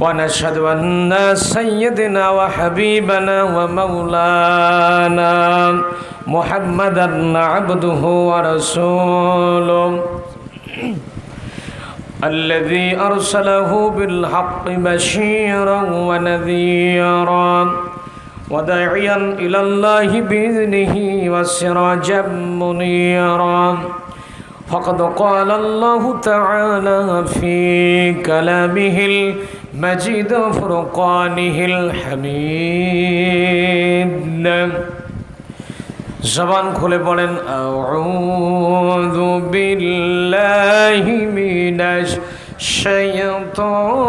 ونشهد أن سيدنا وحبيبنا ومولانا محمدا عبده ورسوله الذي أرسله بالحق بشيرا ونذيرا وداعيا إلى الله بإذنه وسراجا منيرا فقد قال الله تعالى في كلامه المجيد وفرقانه الحميد জবান খুলে বলেন আউযু বিল্লাহি মিনাশ শাইতানির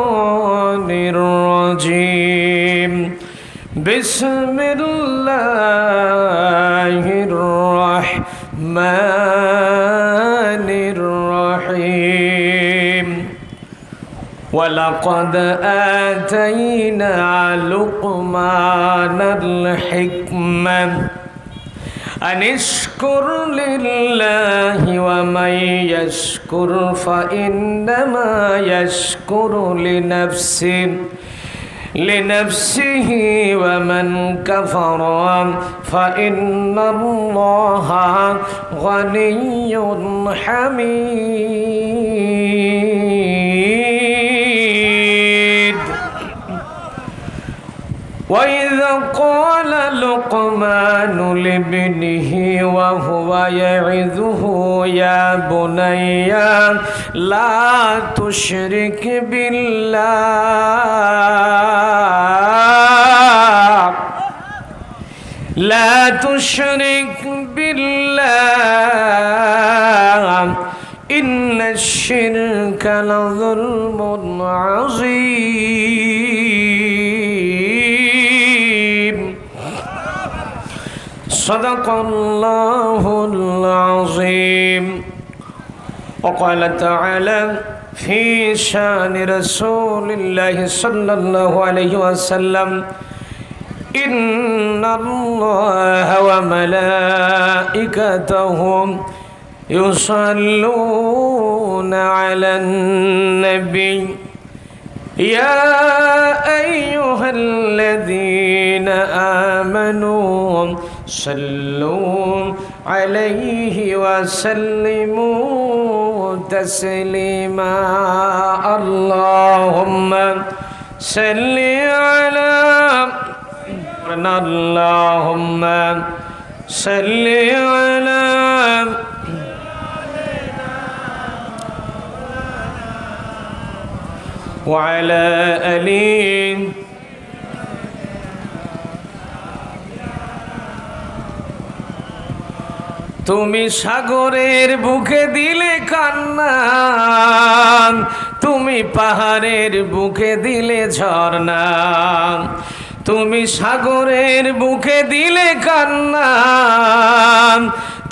রাজিম বিসমিল্লাহির ولقد آتينا لقمان الحكمة. أن اشكر لله ومن يشكر فإنما يشكر لنفسه لنفسه ومن كفر. فإن الله غني حميد. وإذا قال لقمان لابنه وهو يعظه يا بني لا تشرك بالله لا تشرك بالله إن الشرك لظلم عظيم صدق الله العظيم وقال تعالى في شان رسول الله صلى الله عليه وسلم إن الله وملائكته يصلون على النبي يا أيها الذين آمنوا صلوا عليه وسلموا تسليما. اللهم صل على اللهم صل على وعلى آله তুমি সাগরের বুকে দিলে কান্না তুমি পাহাড়ের বুকে দিলে ঝর্ণা তুমি সাগরের বুকে দিলে কান্না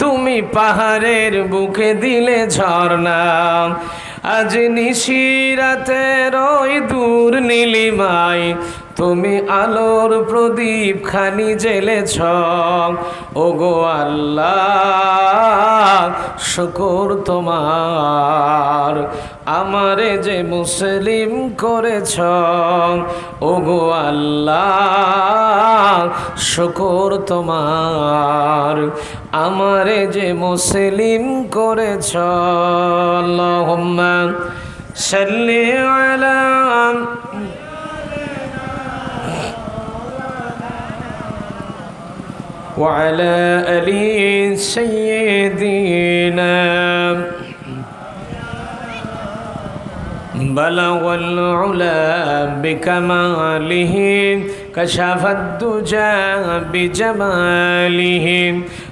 তুমি পাহাড়ের বুকে দিলে ঝর্ণা আজ নিশিরাতের ওই দূর নীলিমায় তুমি আলোর প্রদীপ খানি জেলেছ ও গো আল্লাহ, শুকর তোমার। আমারে যে মুসলিম করেছ ও গো আল্লাহ, শুকর তোমার। আমারে যে মুসলিম করেছ, আল্লাহুম্মা সাল্লি আলা وعلى آل سيدنا بلغ العلا بكماله كشف الدجى بجماله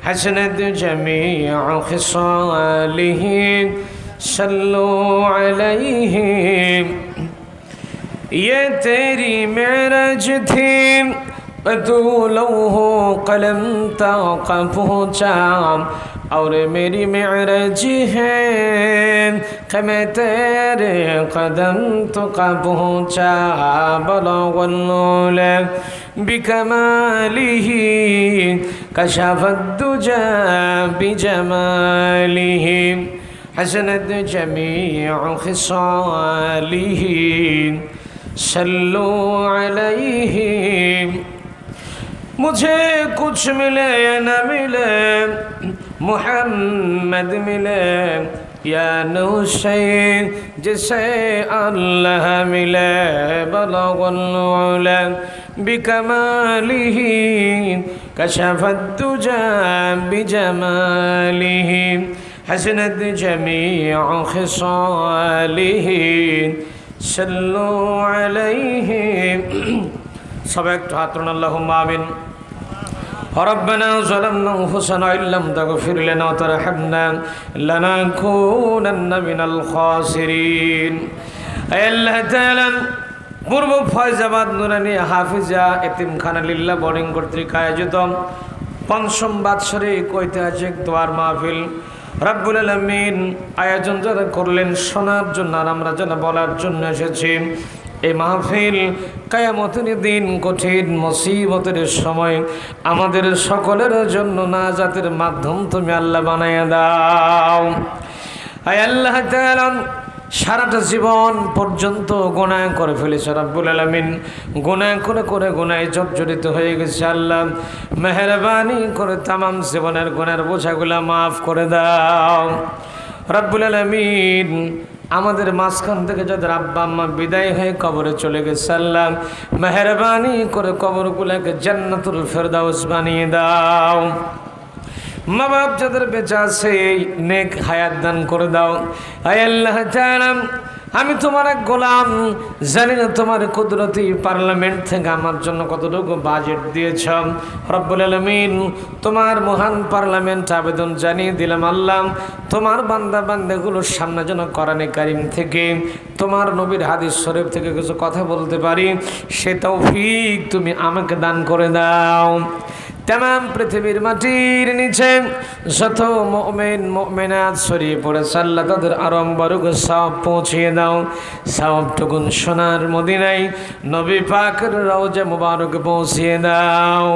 حسنت جميع خصاله صلوا عليه يا تري معرج تھی دولوه قلم تاقفه چام اور میری معرج ہے کم تیرے قدم تو کا پہنچا بلوغ النول بکمالی ہی کشف الدجا بجمالی ہی حسنت جمیع خصالی ہی صلو مجھے کچھ ملے نہ ملے محمد ملے یا نوشی جسے اللہ ملے بلغ العلا بکماله کشف الدجا بجماله حسنت جميع خصاله صلوا عليه سبقت حاطرنا اللهم آمين ربنا ظلمنا انفسنا ان لم تغفر لنا وترحمنا لنكونن من الخاسرين اي الله تعالى পূর্ব ফয়জাবাদ নুরানি হাফিজা এতিমখানা লিল্লা বোর্ডিং কর্তৃক আয়োজিত পঞ্চম বাৎসরিক ঐতিহাসিক দোয়ার মাহফিল রাব্বুল আলমিন আয়োজন যারা করলেন শোনার জন্য আর আমরা যেন বলার জন্য এসেছি এই মাহফিল কায়ামতের দিন, কঠিন মুসিবতের সময়। আমাদের সকলের জন্য না জাতের মাধ্যম তুমি আল্লাহ বানাইয়া দাও। আয় আল্লাহ সারাটা জীবন পর্যন্ত গোনায় করে ফেলেছে রাব্বুল আলমিন। গোনায় করে করে গোনায় জর্জরিত হয়ে গেছে আল্লাহ। মেহরবানি করে তামাম জীবনের গোনার বোঝাগুলা মাফ করে দাও। রাব্বুল আলমিন আমাদের মাঝখান থেকে যাদের আব্বা আম্মা বিদায় হয়ে কবরে চলে গেছে, আল্লাহ মেহরবানি করে কবরগুলোকে জান্নাতুল ফেরদাউস বানিয়ে দাও। মা বাপ যাদের বেঁচে আছে নেক হায়াত দান করে দাও। আয় আল্লাহ আমি তোমার এক গোলাম, জানি না তোমার কুদরতি পার্লামেন্ট থেকে আমার জন্য কতটুকু বাজেট দিয়েছ। রব্বুল আলমিন, তোমার মহান পার্লামেন্ট আবেদন জানিয়ে দিলাম আল্লাহ। তোমার বান্দা বান্দাগুলোর সামনে যেন কোরআনে কারিম থেকে, তোমার নবীর হাদিস শরীফ থেকে কিছু কথা বলতে পারি, সে তৌফিক তুমি আমাকে দান করে দাও। তাম পৃথিবীর মাটির নিচে যত মোমেন মোমেনাত ছড়িয়ে পড়েছে আল্লাহ তাদের আরম্বরক সব পৌঁছিয়ে দাও সবটুকুন সোনার মদিনাই নবী পাকের রওজা মুবারক পৌঁছিয়ে দাও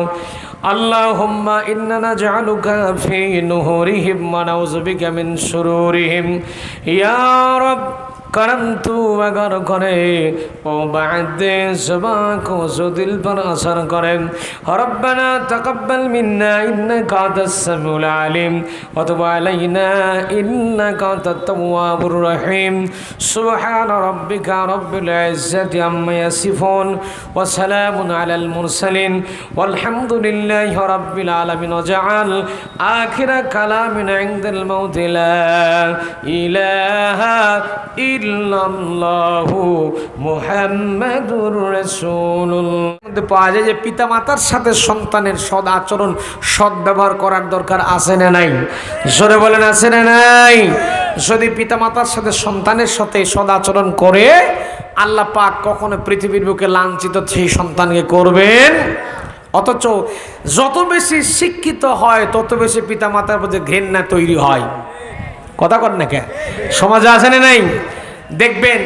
اللهم إننا نجعلك في نهورهم ونعوذ بك من شرورهم يا رب करम तू अगर करे ओ बाद सबा को जो दिल पर असर करे रब्बना तकब्बल मिन्ना इन्नका तस्समीउल अलीम व तुब अलैना इन्नका तत्तवाबुर रहीम सुबहान रब्बिका रब्बिल इज्जति अम्मा यासिफून व सलामुन अलल मुरसलिन والحمدللہ رب العالمین وجعل آخر کلامنا عند الموت لا الہ الا পাওয়া যায় যে পিতা মাতার সাথে সন্তানের সদ আচরণ, সদ ব্যবহার করার দরকার আছে না নাই? জোরে বলেন, আছে না নাই? যদি পিতা মাতার সাথে সন্তানের সাথে সদ আচরণ করে, আল্লাহ পাক কখনো পৃথিবীর বুকে লাঞ্ছিত সেই সন্তানকে করবেন? অথচ যত বেশি শিক্ষিত হয়, তত বেশি পিতা মাতার প্রতি ঘৃণা তৈরি হয়। কথা কর না কে? সমাজে আছে না নাই? দেখবেন,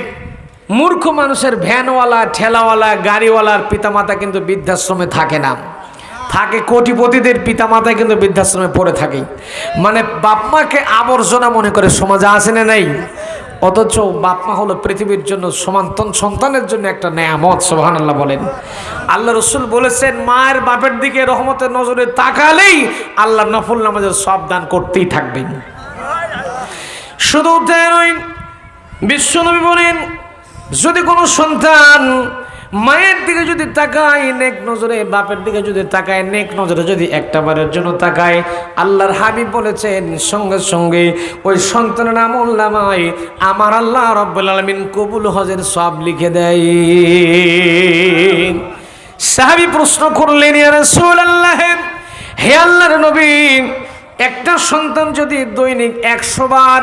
মূর্খ মানুষের ভ্যানওয়ালা, ঠেলাওয়ালা, গাড়িওয়ালার পিতামাতা কিন্তু বৃদ্ধাশ্রমে থাকে না। থাকে কোটিপতিদের পিতামাতায় কিন্তু বৃদ্ধাশ্রমে পড়ে থাকে। মানে বাপমাকে আবর্জনা মনে করে সমাজে আসে না নাই। অথচ বাপমা হলো পৃথিবীর জন্য সমান্তন সন্তানের জন্য একটা নেয়ামত সোহান আল্লাহ বলেন। আল্লাহ রসুল বলেছেন, মায়ের বাপের দিকে রহমতের নজরে তাকালেই আল্লাহ নফল নামাজের সব দান করতেই থাকবেন। শুধু তাই বিশ্বনবী বলেন, যদি কোনো সন্তান মায়ের দিকে যদি তাকায়, নেক নজরে, বাপের দিকে যদি তাকায়, নেক নজরে যদি একটা বারের জন্য তাকায়, আল্লাহর হাবিব বলেছেন, সঙ্গে সঙ্গে ওই সন্তানের আমল নামায় আমার আল্লাহ রব্বুল আলমিন কবুল হজের সব লিখে দেয়। সাহাবি প্রশ্ন করলেন হে আল্লাহর নবী, একটা সন্তান যদি দৈনিক একশো বার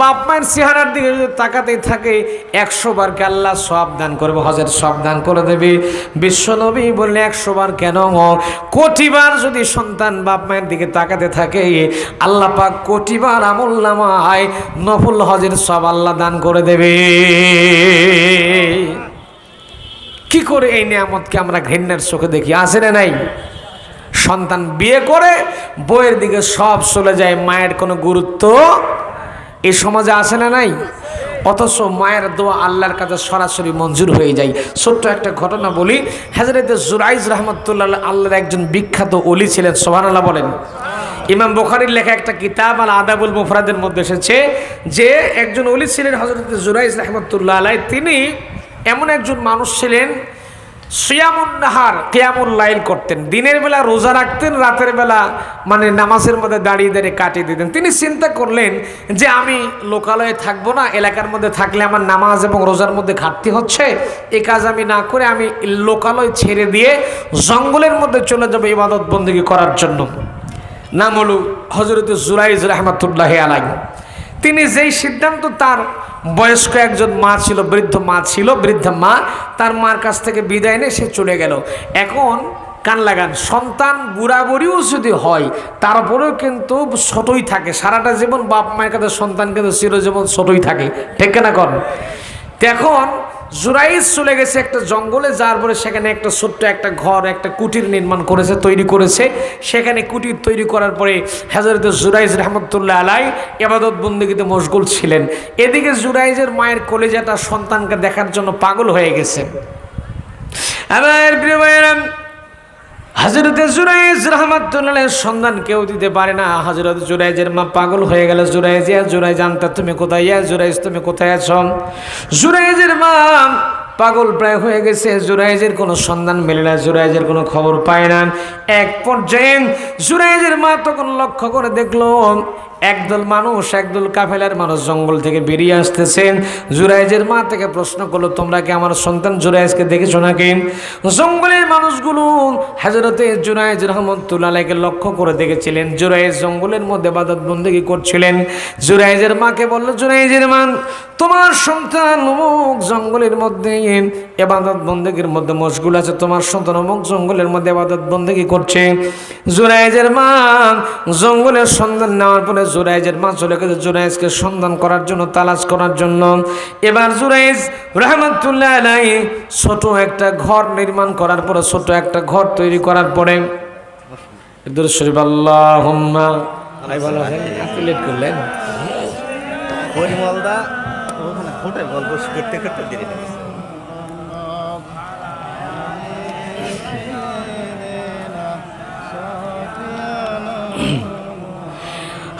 বাপ মায়ের চেহারার দিকে যদি তাকাতেই থাকে, একশো কে আল্লাহ সব দান করবে? হজের সব দান করে দেবে। বিশ্বনবী বললে একশো বার কেন কোটিবার যদি সন্তান বাপ মায়ের দিকে তাকাতে থাকে, আল্লাহ পাক কোটিবার আমল নামায় নফল হজের সব আল্লাহ দান করে দেবে। কি করে এই নিয়ামতকে আমরা ঘৃণার চোখে দেখি? আসে না নাই? সন্তান বিয়ে করে বইয়ের দিকে সব চলে যায়, মায়ের কোনো গুরুত্ব এই সমাজে আসে না নাই? অথচ মায়ের দোয়া আল্লাহর কাছে সরাসরি মঞ্জুর হয়ে যায়। ছোট্ট একটা ঘটনা বলি হাজরতে জুরাইজ রহমতুল্লাহ আল্লাহর একজন বিখ্যাত অলি ছিলেন সোহান আল্লাহ বলেন। ইমাম বুখারির লেখা একটা কিতাব আল আদাবুল মুফরাদের মধ্যে এসেছে যে, একজন অলি ছিলেন হজরত জুরাইজ রহমতুল্লাহ আলাই তিনি এমন একজন মানুষ ছিলেন সিয়ামুন নাহার, কেয়ামুল লাইল করতেন। দিনের বেলা রোজা রাখতেন, রাতের বেলা মানে নামাজের মধ্যে দাঁড়িয়ে দাঁড়িয়ে কাটিয়ে দিতেন। তিনি চিন্তা করলেন যে আমি লোকালয়ে থাকব না, এলাকার মধ্যে থাকলে আমার নামাজ এবং রোজার মধ্যে ঘাটতি হচ্ছে, এ কাজ আমি না করে আমি লোকালয় ছেড়ে দিয়ে জঙ্গলের মধ্যে চলে যাব ইবাদত বন্দী করার জন্য। নাম হলো হজরত জুরাইজ রহমতুল্লাহ আলাই তিনি যেই সিদ্ধান্ত তার বয়স্ক একজন মা ছিল, বৃদ্ধ মা ছিল, বৃদ্ধা মা, তার মার কাছ থেকে বিদায় নিয়ে সে চলে গেল। এখন কান লাগান, সন্তান বুড়াবুড়িও যদি হয়, তারপরেও কিন্তু ছোটই থাকে। সারাটা জীবন বাপ মায়ের কাছে সন্তান কিন্তু চিরজীবন ছোটই থাকে। ঠিক না কর এখন জুরাইজ চলে গেছে একটা জঙ্গলে, যার পরে সেখানে একটা ছোট্ট একটা ঘর, একটা কুটির নির্মাণ করেছে, তৈরি করেছে। সেখানে কুটির তৈরি করার পরে হাজরত জুরাইজ রহমতুল্লাহ আলাই এবাদত বন্দীগীতে মশগুল ছিলেন। এদিকে জুরাইজের মায়ের কলেজাটা সন্তানকে দেখার জন্য পাগল হয়ে গেছে। আমার প্রিয় হাজরতে জুরাইজ রহমাতুল্লাহ সন্ধান কেউ দিতে পারে না। হাজরত জুরাইজের মা পাগল হয়ে গেল। জুরাইজ ইয়া জুরাইজ জানতা তুমি কোথায়? ইয়া জুরাইজ তুমি কোথায় আছো? জুরাইজের মা পাগল প্রায় হয়ে গেছে, জুরাইজের কোনো সন্ধান মেলে না, জুরাইজের কোনো খবর পায় না। এক পর্যায়ে জুরাইজের মা তখন লক্ষ্য করে দেখল, একদল মানুষ, একদল কাফেলার মানুষ জঙ্গল থেকে বেরিয়ে আসতেছেন জুরাইজের মা থেকে প্রশ্ন করল, তোমরা কি আমার সন্তান জুরাইজকে দেখেছ নাকি? জঙ্গলের মানুষগুলো হাজরতে জুরাইজ রহমতুল্লাহকে লক্ষ্য করে দেখেছিলেন। জুরাইজ জঙ্গলের মধ্যে বাদত বন্দেগি করছিলেন। জুরাইজের মাকে বলল, জুরাইজের মান তোমার সন্তান অমুক জঙ্গলের মধ্যে এবাদত বন্দেগীর মধ্যে মশগুল আছে। তোমার সন্তান অমুক জঙ্গলের মধ্যে এবাদত বন্দেগি করছে। জুরাইজের মা জঙ্গলের সন্ধান নেওয়ার পরে জুরাইজের মা চলে গেছে জুরাইজকে সন্ধান করার জন্য তালাশ করার জন্য। এবার জুরাইজ রহমতুল্লাহ আলাই ছোট একটা ঘর নির্মাণ করার পরে ছোট একটা ঘর তৈরি করার পরে শরীফ আল্লাহ করলেন? ওখানে গল্প করতে করতে দেরি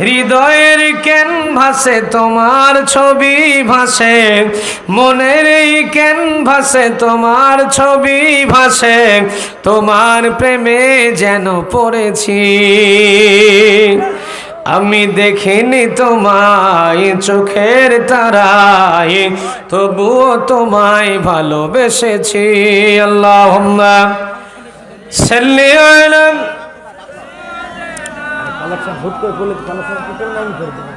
হৃদয়ের কেন ভাসে তোমার ছবি ভাসে, মনের কেন ভাসে তোমার ছবি ভাসে, তোমার প্রেমে যেন পড়েছি। আমি দেখিনি তোমায় চোখের তারায়, তবুও তোমায় ভালোবেসেছি। আল্লাহ সাল্লি আলা কালেকশন হুট করে করলে তো কালেকশন কি করে লাইন করে দেবো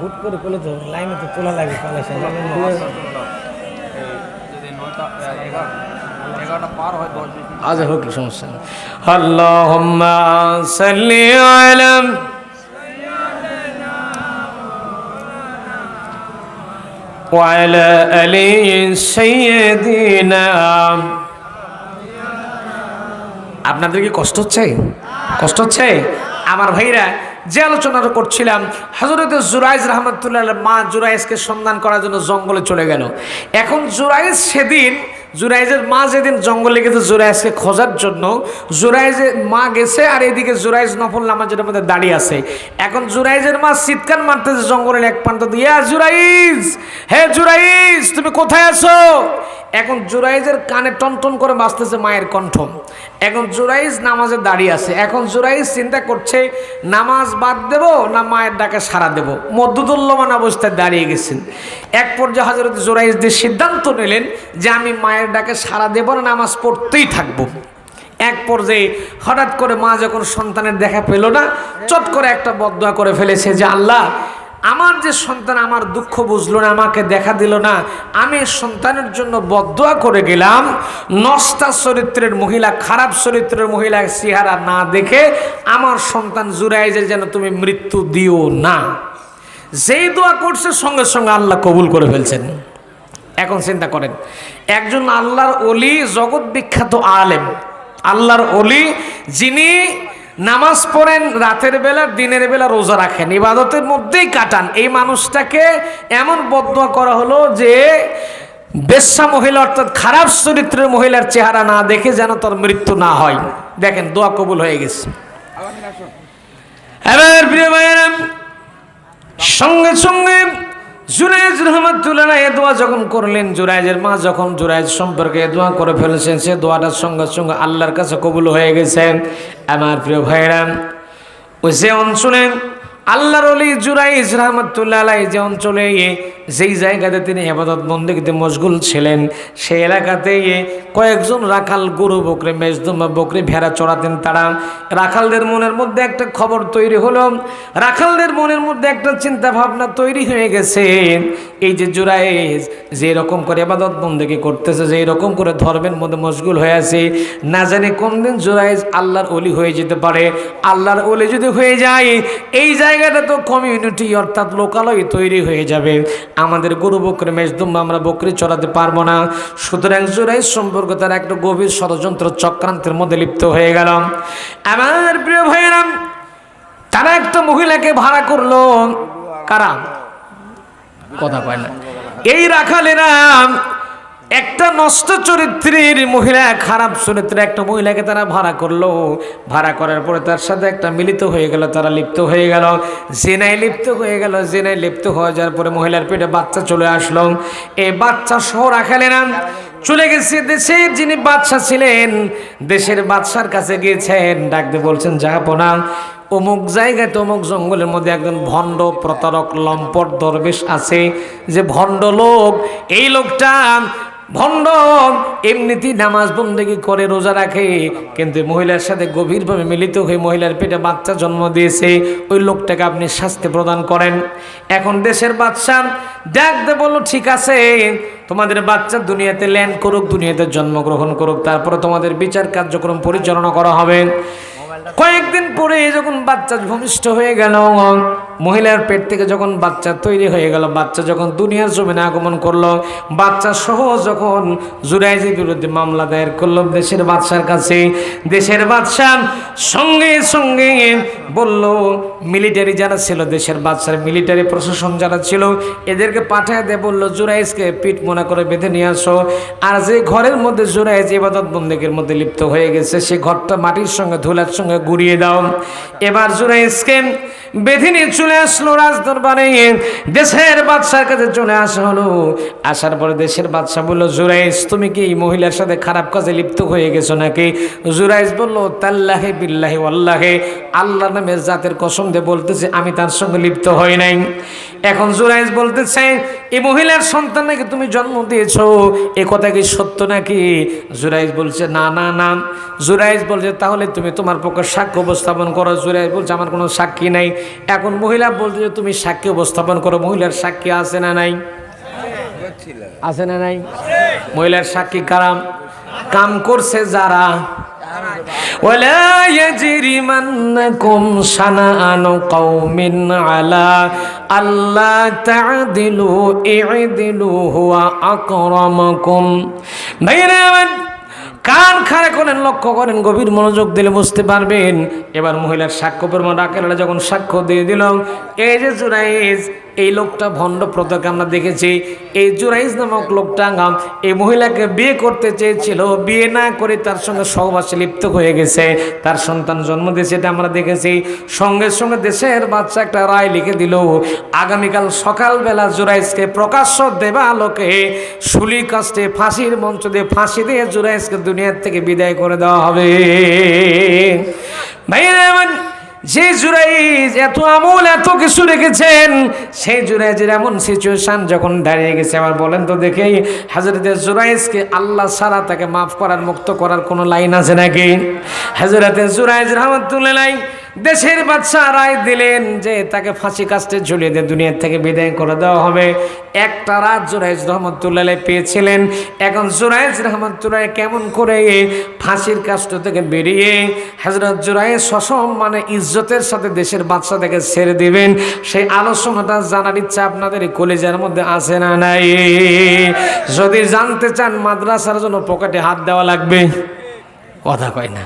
হুট করে করলে তো লাইনে তো তোলা লাগে কালেকশন আজ হোক সমস্যা নেই আল্লাহ সাল্লি আলাম وعلى آل سيدنا আপনাদের কি কষ্ট হচ্ছে কষ্ট হচ্ছে আমার ভাইরা, যে আলোচনাটা করছিলাম হজরত জুরাইজ রহমতুল্লাহ মা জুরাইজকে সন্ধান করার জন্য জঙ্গলে চলে গেল। এখন জুরাইজ সেদিন জুরাইজের মা যেদিন জঙ্গলে গেছে, জুরাইজকে খোঁজার জন্য, জুরাইজের মা গেছে আর এদিকে জুরাইজ নফল নামাজের মধ্যে দাঁড়িয়ে আছে। এখন জুরাইজের মা চিৎকার মারতেছে জঙ্গলের এক প্রান্ত দিয়ে "ইয়া জুরাইজ, হে জুরাইজ, তুমি কোথায় আছো? এখন জুরাইজের কানে টনটন করে বাঁচতেছে মায়ের কণ্ঠ। এখন জুরাইজ নামাজে দাঁড়িয়ে আছে। এখন জুরাইজ চিন্তা করছে, নামাজ বাদ দেব না মায়ের ডাকে সারা দেব? মধ্যদুল্যমান অবস্থায় দাঁড়িয়ে গেছেন। এক পর্যায়ে হজরত জুরাইজ দিয়ে সিদ্ধান্ত নিলেন যে আমি মায়ের ডাকে সারা দেব না নামাজ পড়তেই থাকব। এক পর্যায়ে হঠাৎ করে মা যখন সন্তানের দেখা পেল না, চট করে একটা বদয়া করে ফেলেছে যে, আল্লাহ, আমার যে সন্তান আমার দুঃখ বুঝলো না, আমাকে দেখা দিল না। আমি সন্তানের জন্য বদয়া করে গেলাম। নষ্টা চরিত্রের মহিলা, খারাপ চরিত্রের মহিলা চেহারা না দেখে আমার সন্তান জুরাইজের যেন তুমি মৃত্যু দিও না। যেই দোয়া করছে, সঙ্গে সঙ্গে আল্লাহ কবুল করে ফেলছেন। এখন চিন্তা করেন, একজন আল্লাহর অলি জগৎ বিখ্যাত আলেম। আল্লাহর অলি যিনি নামাজ পড়েন রাতের বেলা, দিনের বেলা রোজা রাখেন, ইবাদতের মধ্যেই কাটান। এই মানুষটাকে এমন বদয়া করা হলো যে বেশ্যা মহিলা অর্থাৎ খারাপ চরিত্রের মহিলার চেহারা না দেখে যেন তার মৃত্যু না হয়। দেখেন, দোয়া কবুল হয়ে গেছে। সঙ্গে সঙ্গে জুরাইজ রহমতুল্লাহ এ দোয়া যখন করলেন, জুরাইজের মা যখন জুরাইজ সম্পর্কে এ দোয়া করে ফেলেছেন, সে দোয়াটার সঙ্গে সঙ্গে আল্লাহর কাছে কবুল হয়ে গেছেন। আমার প্রিয় ভাইরা ওই যে অঞ্চলে আল্লাহর অলি জুরাইজ রহমতুল্লাহ যে অঞ্চলে যেই জায়গাতে তিনি হেফাজত বন্দিতে মশগুল ছিলেন, সেই এলাকাতে কয়েকজন রাখাল গরু বকরে, মেজদুমা বকরি ভেড়া চড়াতেন তারা। রাখালদের মনের মধ্যে একটা খবর তৈরি হলো। রাখালদের মনের মধ্যে একটা চিন্তা ভাবনা তৈরি হয়ে গেছে। এই যে জুরাইজ যে এরকম করে এবাদত বন্দেকে করতেছে, যে এরকম করে ধর্মের মধ্যে মশগুল হয়ে আছে, না জানি কোন দিন জুরাইজ আল্লাহর অলি হয়ে যেতে পারে। আল্লাহর অলি যদি হয়ে যায়, এই জায়গাটা তো কমিউনিটি অর্থাৎ লোকালয় তৈরি হয়ে যাবে। আমাদের গরু বকরি মেজদুম্বা আমরা বকরি চড়াতে পারব না। সুতরাং জুরাইজ সম্পর্কে তার একটা গভীর ষড়যন্ত্র চক্রান্তের মধ্যে লিপ্ত হয়ে গেল। আমার প্রিয় ভাইয়েরা তারা একটা মহিলাকে ভাড়া করল। কারা? কথা কয় না। এই রাখালেরা একটা নষ্ট চরিত্রের মহিলা খারাপ চরিত্রের একটা মহিলাকে তারা ভাড়া করল। ভাড়া করার পরে তার সাথে একটা মিলিত হয়ে গেল, তারা লিপ্ত হয়ে গেল। জেনায় লিপ্ত হয়ে গেল, জেনায় লিপ্ত হয়ে যাওয়ার পরে মহিলার পেটে বাচ্চা চলে আসলো। এই বাচ্চা সহ রাখালেরা চলে গেছে দেশের যিনি বাদশা ছিলেন, দেশের বাদশার কাছে গিয়েছেন, ডাকতে বলছেন যাহাপনা অমুক জায়গায় তো অমুক জঙ্গলের মধ্যে একজন ভণ্ড প্রতারক, লম্পট, দরবেশ আছে। যে ভণ্ড লোক, এই লোকটা ভণ্ড এমনিতেই নামাজ বন্দেগি করে রোজা রাখে। কিন্তু মহিলার সাথে গভীরভাবে মিলিত হয়ে মহিলার পেটে বাচ্চা জন্ম দিয়েছে ওই লোকটাকে আপনি শাস্তি প্রদান করেন। এখন দেশের বাচ্চা ডাকতে বলল ঠিক আছে তোমাদের বাচ্চা দুনিয়াতে ল্যান্ড করুক দুনিয়াতে জন্মগ্রহণ করুক তারপরে তোমাদের বিচার কার্যক্রম পরিচালনা করা হবে। কয়েকদিন পরে যখন বাচ্চা ভূমিষ্ঠ হয়ে গেল মহিলার পেট থেকে যখন বাচ্চা তৈরি হয়ে গেল, বাচ্চা যখন দুনিয়ার জমিনে আগমন করল, বাচ্চা সহ যখন জুরাইজের বিরুদ্ধে মামলা দায়ের করল, দেশের বাদশার কাছে, দেশের বাদশা সঙ্গে সঙ্গে বলল, মিলিটারি যারা ছিল, দেশের বাদশার মিলিটারি প্রশাসন যারা ছিল, এদেরকে পাঠায় দিয়ে বলল, জুরাইজকে পিঠ মনে করে বেঁধে নিয়ে আসো। আর যে ঘরের মধ্যে জুরাইজ ইবাদত বন্দেকের মধ্যে লিপ্ত হয়ে গেছে, সে ঘরটা মাটির সঙ্গে, ধুলার সঙ্গে গুড়িয়ে দাও। এবার জুরাইজকে বেঁধে নিয়ে চলে আসলো রাজদরবারে। দেশের বাদশার কাছে চলে আসা হলো। আসার পরে দেশের বাদশা বলল জুরাইজ তুমি কি এই মহিলার সাথে খারাপ কাজে লিপ্ত হয়ে গেছো নাকি? জুরাইজ বলল, তাল্লাহে বিল্লাহে আল্লাহে আল্লাহ নামের জাতের কসম দিয়ে বলতেছে, আমি তার সঙ্গে লিপ্ত হই নাই। এখন জুরাইজ বলতেছে এই মহিলার সন্তান নাকি তুমি জন্ম দিয়েছ? এ কথা কি সত্য নাকি? জুরাইজ বলছে, না না না। জুরাইজ বলছে, তাহলে তুমি তোমার পক্ষে সাক্ষ্য উপস্থাপন করো। জুরাইজ বলছে, আমার কোনো সাক্ষী নাই। এখন মহিলা বলছে যে তুমি সাক্ষী উপস্থাপন করো মহিলার সাক্ষী আছে না নাই আছে না নাই মহিলার সাক্ষী কারাম কাম করছে যারা ولا يجرمنكم شنآن قوم على ألا تعدلوا اعدلوا هو أكرمكم ভাইরা আমার কান খাড়া করেন, লক্ষ্য করেন, গভীর মনোযোগ দিলে বুঝতে পারবেন। এবার মহিলার সাক্ষ্য প্রমাণ আকারে যখন সাক্ষ্য দিয়ে দিল, এই যে জুরাইজ এই লোকটা ভণ্ড প্রতাকে আমরা দেখেছি, এই জুরাইজ নামক লোকটা এই মহিলাকে বিয়ে করতে চেয়েছিল, বিয়ে না করে তার সঙ্গে সহবাসে লিপ্ত হয়ে গেছে, তার সন্তান জন্ম দিয়েছে, এটা আমরা দেখেছি। সঙ্গে সঙ্গে দেশের বাচ্চা একটা রায় লিখে দিল, আগামীকাল সকালবেলা জুরাইজকে প্রকাশ্য দেবা আলোকে শুলি কাস্টে ফাঁসির মঞ্চ দিয়ে ফাঁসি দিয়ে জুরাইজকে দুনিয়ার থেকে বিদায় করে দেওয়া হবে। আমার যে জুরাইজ এত আমল, এত কিছু রেখেছেন, সেই জুরাইজের এমন সিচুয়েশন যখন দাঁড়িয়ে গেছে আমার বলেন তো দেখেই হাজরতে জুরাইজকে আল্লাহ সারা তাকে মাফ করার, মুক্ত করার কোনো লাইন আছে নাকি? হাজরতে জুরাইজ রহমতুল্লাহ দেশের বাচ্চা রায় দিলেন যে তাকে ফাঁসি কাস্টে ঝুলিয়ে দিয়ে দুনিয়ার থেকে বিদায় করে দেওয়া হবে। একটা রাত জুরাইজ রহমতুল্লাহ পেয়েছিলেন। এখন জুরাইজ রহমতুল্লাহ কেমন করে ফাঁসির কাষ্ট থেকে বেরিয়ে হজরত জুরাইজ সসম মানে ইজ্জতের সাথে দেশের বাচ্চাদেরকে ছেড়ে দিবেন, সেই আলোচনাটা জানার ইচ্ছা আপনাদের কলেজের মধ্যে আছে না নাই? যদি জানতে চান মাদ্রাসার জন্য পকেটে হাত দেওয়া লাগবে। কথা কয় না।